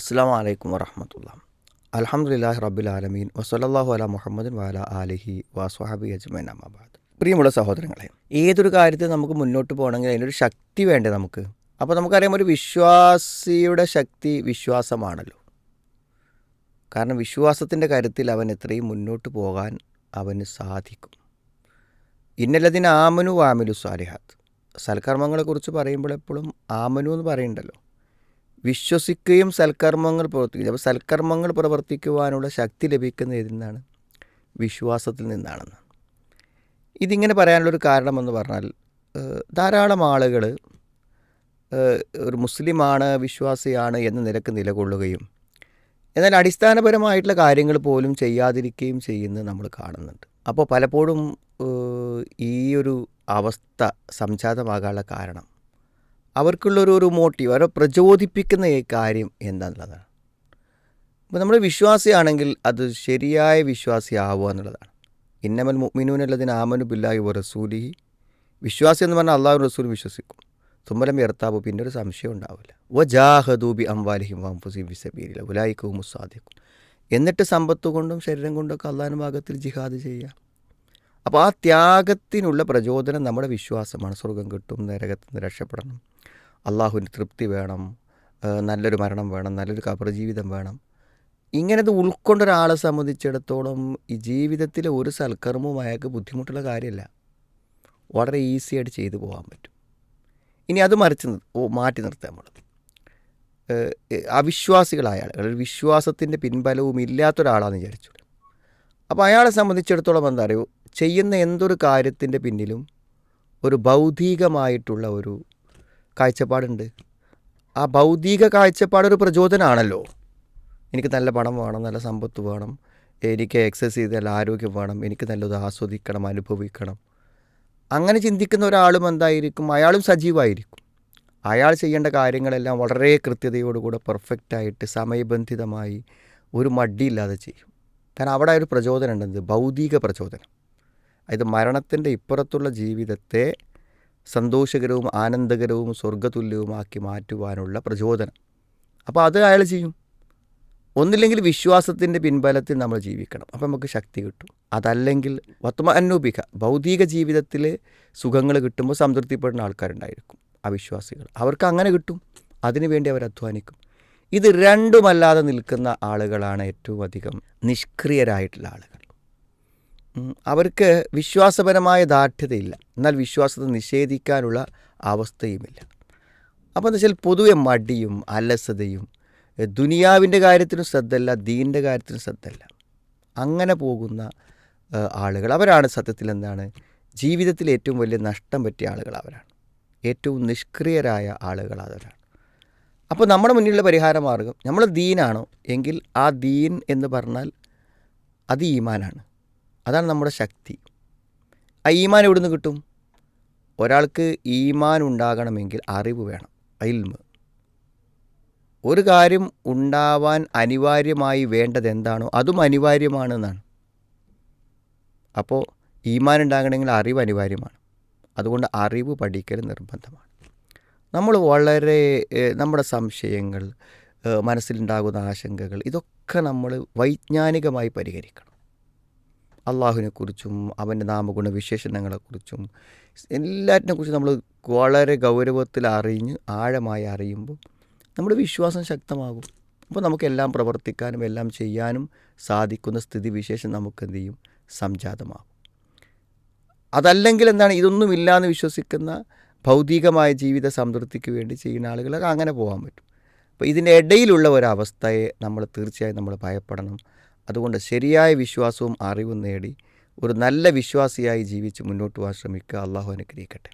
അസ്സാം വലൈക്കും വറഹമത്തുള്ള. അലഹമുല്ലാ റബ്ബിൽ ആലമീൻ. വസലല്ലാഹു അല മുഹമ്മദ് വാല ആലിഹി വാസ്വാബി അജ്മൈൻ അമ്മാബാദ് പ്രിയമുള്ള സഹോദരങ്ങളെ ഏതൊരു കാര്യത്തിൽ നമുക്ക് മുന്നോട്ട് പോകണമെങ്കിൽ അതിനൊരു ശക്തി വേണ്ടേ നമുക്ക്? അപ്പോൾ നമുക്കറിയാം ഒരു വിശ്വാസിയുടെ ശക്തി വിശ്വാസമാണല്ലോ. കാരണം വിശ്വാസത്തിന്റെ കാര്യത്തിൽ അവൻ എത്രയും മുന്നോട്ട് പോകാൻ അവന് സാധിക്കും. ഇന്നല്ലതിന് ആമനു വാമിലു സാലിഹാത്ത് സൽക്കർമ്മങ്ങളെക്കുറിച്ച് പറയുമ്പോൾ എപ്പോഴും ആമനു എന്ന് പറയുന്നുണ്ടല്ലോ വിശ്വസിക്കുകയും സൽക്കർമ്മങ്ങൾ പ്രവർത്തിക്കുകയും അപ്പോൾ സൽക്കർമ്മങ്ങൾ പ്രവർത്തിക്കുവാനുള്ള ശക്തി ലഭിക്കുന്ന ഇതിൽ നിന്നാണ്? വിശ്വാസത്തിൽ നിന്നാണെന്ന്. ഇതിങ്ങനെ പറയാനുള്ളൊരു കാരണമെന്ന് പറഞ്ഞാൽ ധാരാളം ആളുകൾ ഒരു മുസ്ലിമാണ് വിശ്വാസിയാണ് എന്ന നിലയ്ക്ക് നിലകൊള്ളുകയും എന്നാൽ അടിസ്ഥാനപരമായിട്ടുള്ള കാര്യങ്ങൾ പോലും ചെയ്യാതിരിക്കുകയും ചെയ്യുന്നത് നമ്മൾ കാണുന്നുണ്ട്. അപ്പോൾ പലപ്പോഴും ഈ ഒരു അവസ്ഥ സംജാതമാകാനുള്ള കാരണം അവർക്കുള്ളൊരു ഒരു മോട്ടീവ് അവരെ പ്രചോദിപ്പിക്കുന്ന കാര്യം എന്താണെന്നുള്ളതാണ് അപ്പോൾ നമ്മൾ വിശ്വാസിയാണെങ്കിൽ അത് ശരിയായ വിശ്വാസിയാവുക എന്നുള്ളതാണ്. ഇന്നമൽ മുഅ്മിനൂനല്ലതിന് ആമനു ബില്ലാഹി വ റസൂലിഹി. വിശ്വാസി എന്ന് പറഞ്ഞാൽ അള്ളാഹു റസൂൽ വിശ്വസിക്കും. തുമ്മലം എർത്താബു പിന്നെ ഒരു സംശയം ഉണ്ടാവില്ല. വ ജാഹദൂബി അംവാലിഹിം വംഫുസിം വിസബീരില ഉലായിക്കവും മുസാദിക്കും എന്നിട്ട് സമ്പത്ത് കൊണ്ടും ശരീരം കൊണ്ടൊക്കെ അള്ളാഹിന്റെ ഭാഗത്തിൽ ജിഹാദ് ചെയ്യുക. അപ്പോൾ ആ ത്യാഗത്തിനുള്ള പ്രചോദനം നമ്മുടെ വിശ്വാസമാണ് സ്വർഗം കിട്ടും നരകത്തിൽ നിന്ന് രക്ഷപ്പെടണം. അള്ളാഹുവിന് തൃപ്തി വേണം നല്ലൊരു മരണം വേണം നല്ലൊരു കബർ ജീവിതം വേണം. ഇങ്ങനത് ഉൾക്കൊണ്ട ഒരാളെ സംബന്ധിച്ചിടത്തോളം ഈ ജീവിതത്തിലെ ഒരു സൽക്കർമ്മവും അയാൾക്ക് ബുദ്ധിമുട്ടുള്ള കാര്യമല്ല. വളരെ ഈസി ആയിട്ട് ചെയ്തു പോകാൻ പറ്റും. ഇനി അത് മറിച്ച് മാറ്റി നിർത്താം നമ്മൾ അവിശ്വാസികളായ ആളുകൾ വിശ്വാസത്തിന്റെ പിൻബലവും ഇല്ലാത്തൊരാളാണെന്ന് വിചാരിച്ചു. അപ്പോൾ അയാളെ സംബന്ധിച്ചിടത്തോളം എന്താ അറിയോ? ചെയ്യുന്ന എന്തൊരു കാര്യത്തിന്റെ പിന്നിലും ഒരു ഭൗതികമായിട്ടുള്ള ഒരു കാഴ്ചപ്പാടുണ്ട്. ആ ഭൗതിക കാഴ്ചപ്പാടൊരു പ്രചോദനമാണല്ലോ എനിക്ക് നല്ല പണം വേണം നല്ല സമ്പത്ത് വേണം എനിക്ക് എക്സസൈസ് ചെയ്ത് നല്ല ആരോഗ്യം വേണം എനിക്ക് നല്ലത് ആസ്വദിക്കണം അനുഭവിക്കണം. അങ്ങനെ ചിന്തിക്കുന്ന ഒരാളും എന്തായിരിക്കും? അയാളും സജീവമായിരിക്കും അയാൾ ചെയ്യേണ്ട കാര്യങ്ങളെല്ലാം വളരെ കൃത്യതയോടുകൂടെ പെർഫെക്റ്റായിട്ട് സമയബന്ധിതമായി ഒരു മടിയില്ലാതെ ചെയ്യും. കാരണം അവിടെ ഒരു പ്രചോദനം ഉണ്ടെന്ന് ഭൗതിക പ്രചോദനം. ഇത് മരണത്തിന്റെ ഇപ്പുറത്തുള്ള ജീവിതത്തെ സന്തോഷകരവും ആനന്ദകരവും സ്വർഗതുല്യവുമാക്കി മാറ്റുവാനുള്ള പ്രചോദനം. അപ്പോൾ അത് അയാൾ ചെയ്യും. ഒന്നില്ലെങ്കിൽ വിശ്വാസത്തിന്റെ പിൻബലത്തിൽ നമ്മൾ ജീവിക്കണം. അപ്പോൾ നമുക്ക് ശക്തി കിട്ടും. അതല്ലെങ്കിൽ വത്മ അന്നൂപിക ഭൗതിക ജീവിതത്തിൽ സുഖങ്ങൾ കിട്ടുമ്പോൾ സംതൃപ്തിപ്പെടുന്ന ആൾക്കാരുണ്ടായിരിക്കും അവിശ്വാസികൾ അവർക്ക് അങ്ങനെ കിട്ടും. അതിനുവേണ്ടി അവർ അധ്വാനിക്കും. ഇത് രണ്ടുമല്ലാതെ നിൽക്കുന്ന ആളുകളാണ് ഏറ്റവും അധികം നിഷ്ക്രിയരായിട്ടുള്ള ആളുകൾ. അവർക്ക് വിശ്വാസപരമായ ദാർഢ്യതയില്ല. എന്നാൽ വിശ്വാസത്തെ നിഷേധിക്കാനുള്ള അവസ്ഥയുമില്ല. അപ്പോൾ എന്താ വെച്ചാൽ പൊതുവെ മടിയും അലസതയും ദുനിയാവിന്റെ കാര്യത്തിനും ശ്രദ്ധയില്ല ദീന്റെ കാര്യത്തിനും ശ്രദ്ധയില്ല. അങ്ങനെ പോകുന്ന ആളുകൾ അവരാണ് സത്യത്തിൽ എന്താണ് ജീവിതത്തിൽ ഏറ്റവും വലിയ നഷ്ടം പറ്റിയ ആളുകൾ അവരാണ്. ഏറ്റവും നിഷ്ക്രിയരായ ആളുകൾ അവരാണ്. അപ്പോൾ നമ്മുടെ മുന്നിലുള്ള പരിഹാര മാർഗം നമ്മൾ ദീനാണോ? എങ്കിൽ ആ ദീൻ എന്ന് പറഞ്ഞാൽ അത് ഈമാനാണ്. അതാണ് നമ്മുടെ ശക്തി. ആ ഈമാൻ എവിടെ നിന്ന് കിട്ടും? ഒരാൾക്ക് ഈമാൻ ഉണ്ടാകണമെങ്കിൽ അറിവ് വേണം അയിൽമ്. ഒരു കാര്യം ഉണ്ടാവാൻ അനിവാര്യമായി വേണ്ടത് എന്താണോ അതും അനിവാര്യമാണെന്നാണ്. അപ്പോൾ ഈമാൻ ഉണ്ടാകണമെങ്കിൽ അറിവ് അനിവാര്യമാണ്. അതുകൊണ്ട് അറിവ് പഠിക്കൽ നിർബന്ധമാണ്. നമ്മൾ വളരെ നമ്മുടെ സംശയങ്ങൾ മനസ്സിലുണ്ടാകുന്ന ആശങ്കകൾ ഇതൊക്കെ നമ്മൾ വൈജ്ഞാനികമായി പരിഹരിക്കണം. അള്ളാഹുവിനെക്കുറിച്ചും അവന്റെ നാമഗുണ വിശേഷണങ്ങളെക്കുറിച്ചും എല്ലാറ്റിനെക്കുറിച്ചും നമ്മൾ വളരെ ഗൗരവത്തിൽ അറിഞ്ഞ് ആഴമായി അറിയുമ്പോൾ നമ്മുടെ വിശ്വാസം ശക്തമാകും. അപ്പോൾ നമുക്കെല്ലാം പ്രവർത്തിക്കാനും എല്ലാം ചെയ്യാനും സാധിക്കുന്ന സ്ഥിതിവിശേഷം നമുക്ക് എന്ത് ചെയ്യും സംജാതമാകും. അതല്ലെങ്കിൽ എന്താണ്? ഇതൊന്നുമില്ല എന്ന് വിശ്വസിക്കുന്ന ഭൗതികമായ ജീവിത സംതൃപ്തിക്ക് വേണ്ടി ചെയ്യുന്ന ആളുകളൊക്കെ അങ്ങനെ പോകാൻ പറ്റും. അപ്പോൾ ഇതിന്റെ ഇടയിലുള്ള ഒരവസ്ഥയെ നമ്മൾ തീർച്ചയായും നമ്മൾ ഭയപ്പെടണം. അതുകൊണ്ട് ശരിയായ വിശ്വാസവും അറിവും നേടി ഒരു നല്ല വിശ്വാസിയായി ജീവിച്ച് മുന്നോട്ട് പോകാൻ ശ്രമിക്കുക. അള്ളാഹു അനുഗ്രഹിക്കട്ടെ.